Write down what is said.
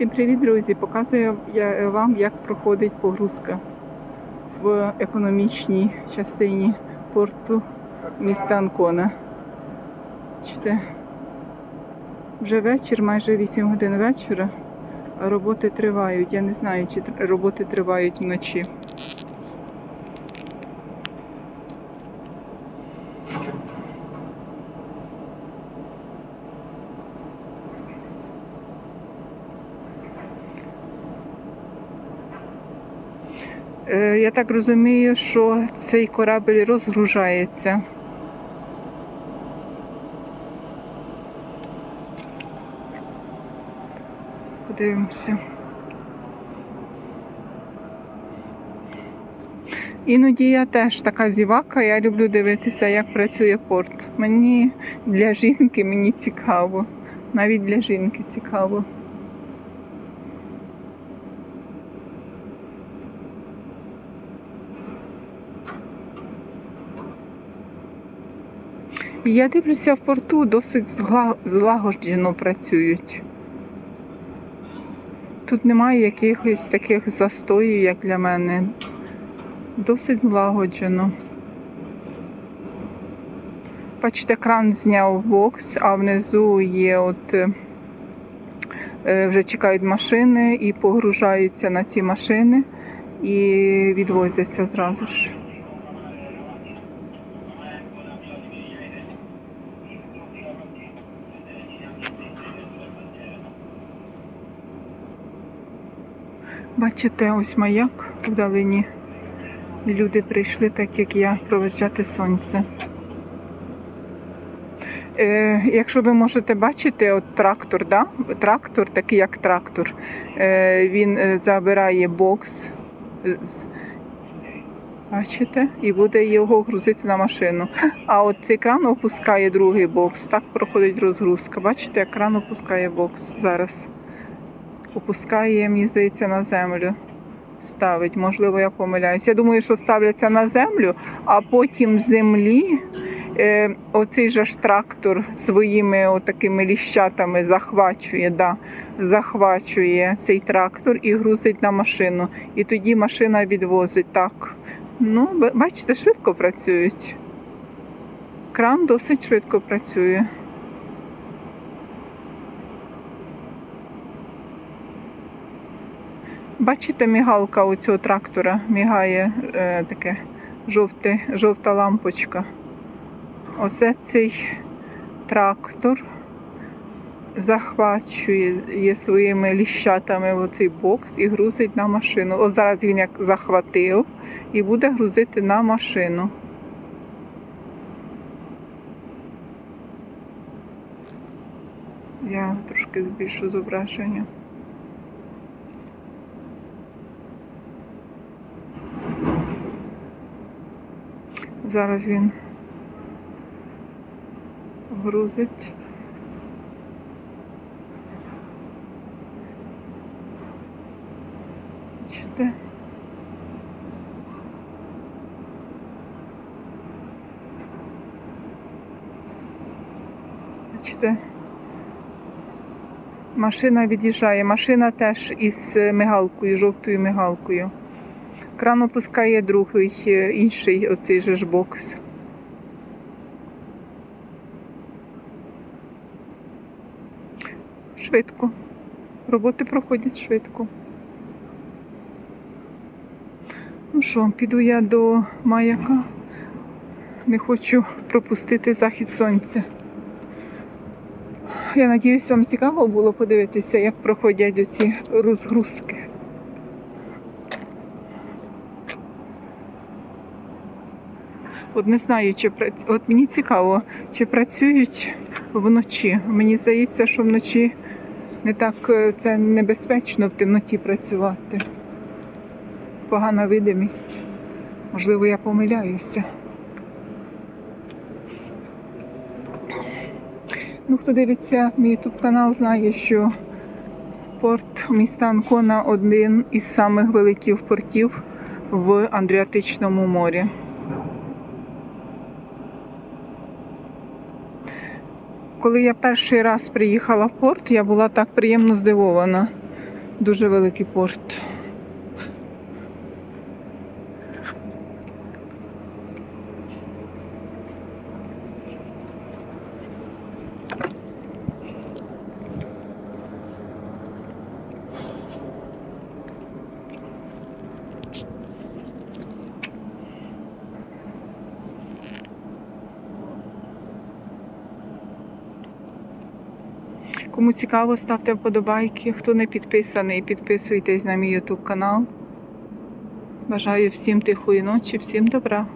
Всім привіт, друзі! Показую я вам, як проходить погрузка в економічній частині порту міста Анкона. Бачите, вже вечір, майже 8 годин вечора, а роботи тривають. Я не знаю, чи роботи тривають вночі. Я так розумію, що цей корабель розгружається. Подивимося. Іноді я теж така зівака, я люблю дивитися, як працює порт. Мені для жінки мені цікаво. Навіть для жінки цікаво. Я дивлюся в порту, досить злагоджено працюють. Тут немає якихось таких застоїв, як для мене. Досить злагоджено. Бачите, кран зняв бокс, а внизу є от е, е, вже чекають машини і погружаються на ці машини і відвозяться зразу ж. Бачите, ось маяк вдалині. І люди прийшли, так як я, проведжати сонце. Е, якщо ви можете бачити, от трактор, да? трактор, такий як трактор, е, він е, забирає бокс, бачите, і буде його грузити на машину. А от цей кран опускає другий бокс. Так проходить розгрузка. Бачите, як кран опускає бокс зараз. Опускає, мені здається, на землю. Ставить, можливо, я помиляюсь. Я думаю, що ставляться на землю, а потім землі е, оцей же ж трактор своїми отакими ліщатами захвачує, да, захвачує цей трактор і грузить на машину. І тоді машина відвозить так. Ну, бачите, швидко працюють. Кран досить швидко працює. Бачите, мігалка у цього трактора мігає е, таке жовте, жовта лампочка. Оце цей трактор захвачує своїми ліщатами в оцей бокс і грузить на машину. От зараз він як захватив і буде грузити на машину. Я трошки збільшу зображення. Зараз він грузить. Бачите? Бачите? Машина від'їжджає. Машина теж із мигалкою, жовтою мигалкою. Кран опускає другий, е, інший оцей же ж бокс. Швидко. Роботи проходять швидко. Ну що, піду я до маяка. Не хочу пропустити захід сонця. Я надіюсь, вам цікаво було подивитися, як проходять оці розгрузки. От не знаю, чи прац- от мені цікаво, чи працюють вночі. Мені здається, що вночі не так е, це небезпечно в темноті працювати. Погана видимість. Можливо, я помиляюся. Ну, хто дивиться мій YouTube канал, знає, що порт міста Анкона один із самих великих портів в Андріатичному морі. Коли я перший раз приїхала в порт, я була так приємно здивована. Дуже великий порт. Кому цікаво, ставте вподобайки. Хто не підписаний, підписуйтесь на мій YouTube канал. Бажаю всім тихої ночі, всім добра.